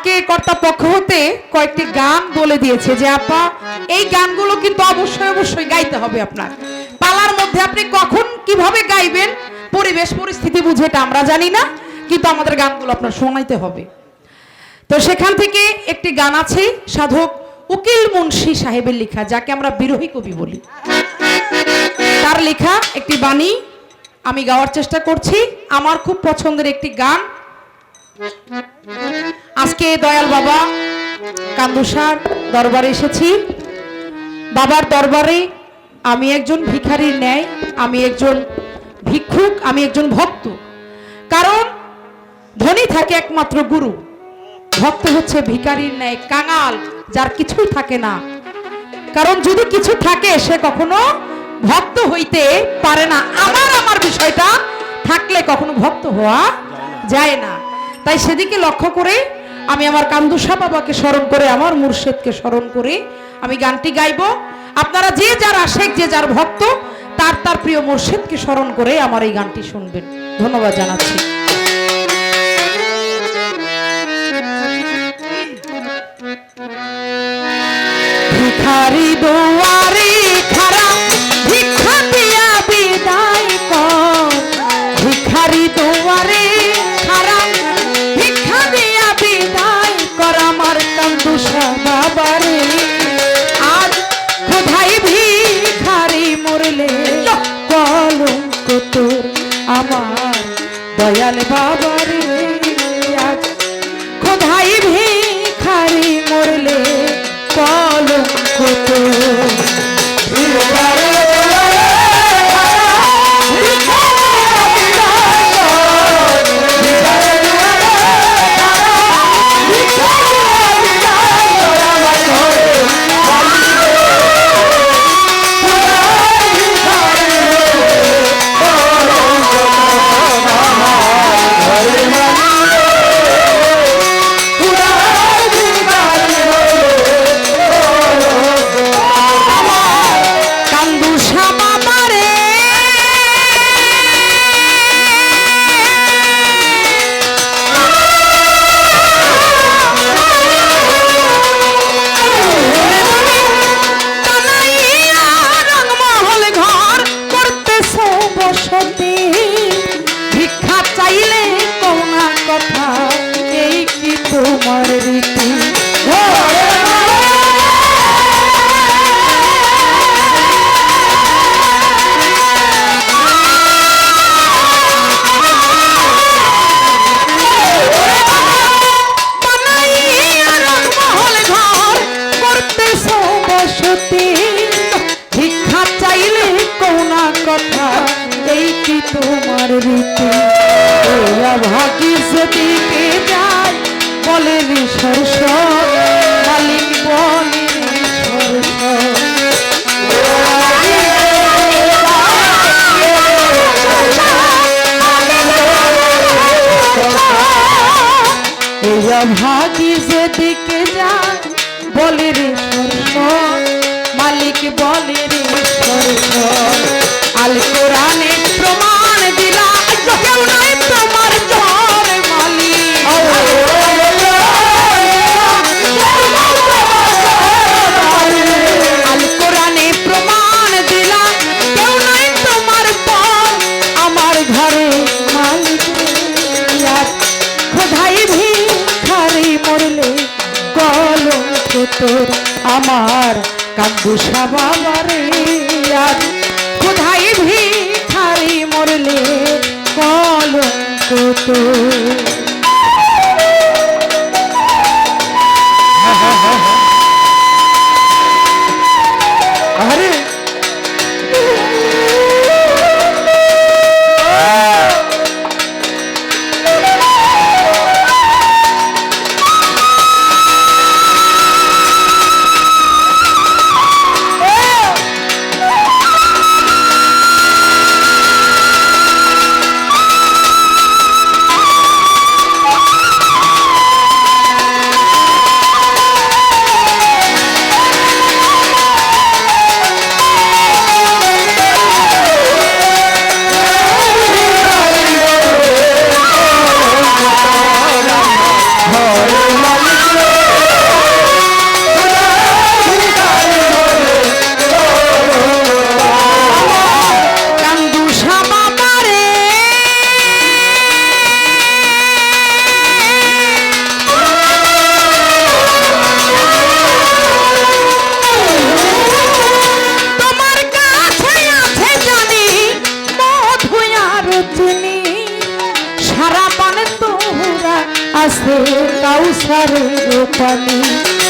আমাকে কর্তা পক্ষ হতে কয়েকটি গান বলে দিয়েছে যে, আপা, এই গানগুলো কিন্তু অবশ্যই অবশ্যই গাইতে হবে আপনার। পালার মধ্যে আপনি কখন কীভাবে গাইবেন, পরিবেশ, পরিস্থিতি বুঝে এটা আমরা জানি না, কিন্তু আমাদের গানগুলো আপনার শোনাইতে হবে। তো সেখান থেকে একটি গান আছে, সাধক উকিল মুন্সি সাহেবের লেখা, যাকে আমরা বিরোহী কবি বলি। তার লেখা একটি বাণী, আমি গাওয়ার চেষ্টা করছি। আমার খুব পছন্দের একটি গান। আজকে দয়াল বাবা, কান্দুসার দরবারে এসেছি। বাবার দরবারে আমি একজন ভিখারির ন্যায়, আমি একজন ভিক্ষুক, আমি একজন ভক্ত। কারণ ধনী থাকে একমাত্র গুরু। ভক্ত হচ্ছে ভিখারির ন্যায়, কাঙাল, যার কিছুই থাকে না। কারণ যদি কিছু থাকে, সে কখনো ভক্ত হইতে পারে না। আমার আমার বিষয়টা থাকলে কখনো ভক্ত হওয়া যায় না। তাই সেদিকে লক্ষ্য করে আমি আমার কান্দুসা বাবাকে স্মরণ করে, আমার মুর্শেদকে স্মরণ করে আমি গানটি গাইব। আপনারা যে যার আশেক, যে যার ভক্ত, তার তার প্রিয় মুর্শেদকে স্মরণ করে আমার এই গানটি শুনবেন। ধন্যবাদ জানাচ্ছি। I'm somehow আমার কান্দুসা বাবারে আর ভি ভিখারি মরলে কলঙ্ক তোর আরে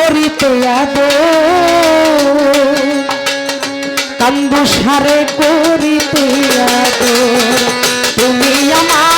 করিতে আদো কান্দু সারে করিতে আদো তুমি আমার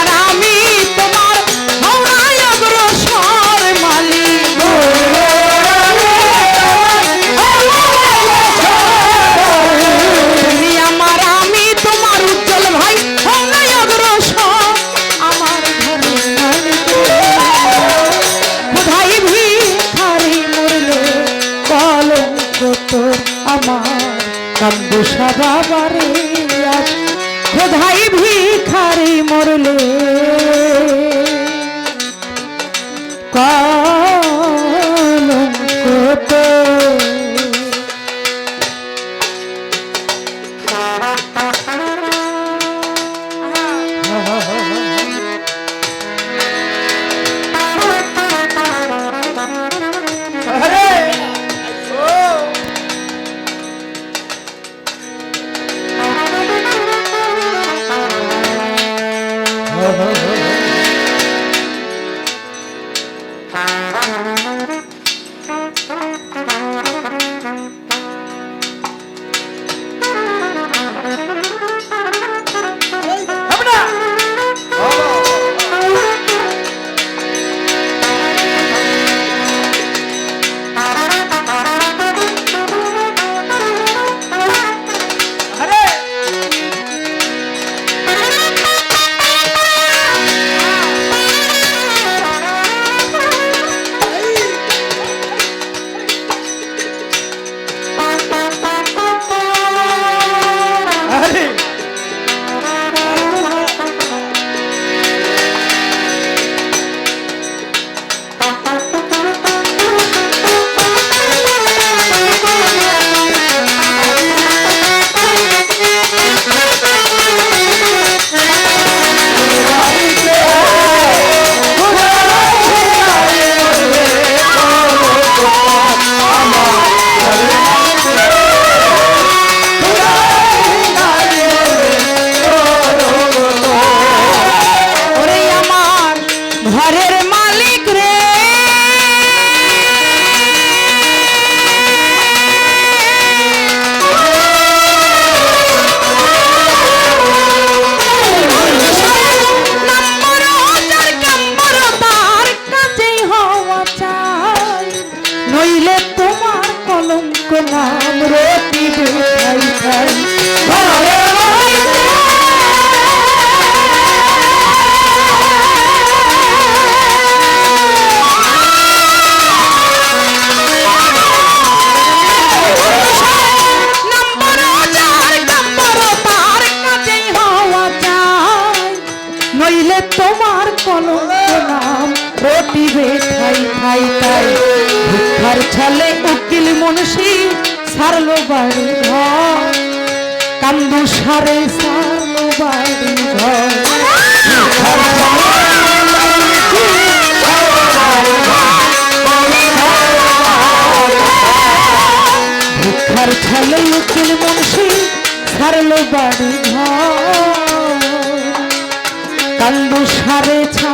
কান্দু সারে ভিক্ষার ছলে উকিল মুন্সি ছাড়লো বাড়ি ঘর। কান্দু সারে ছা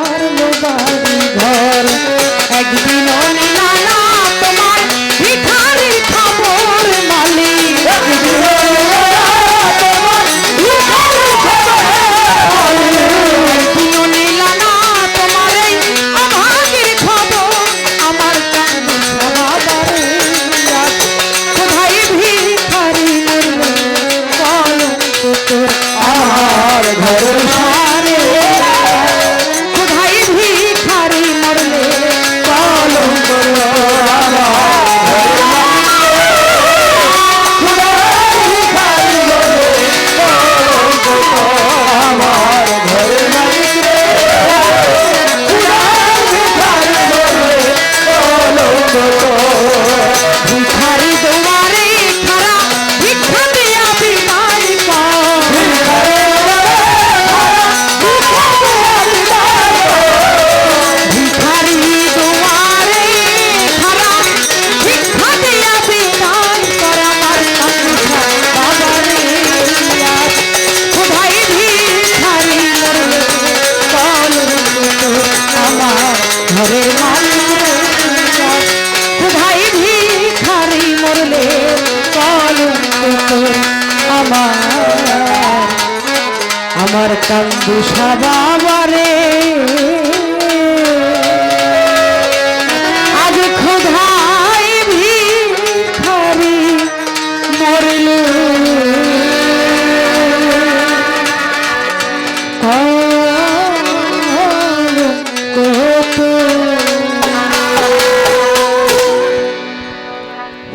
বাবা রে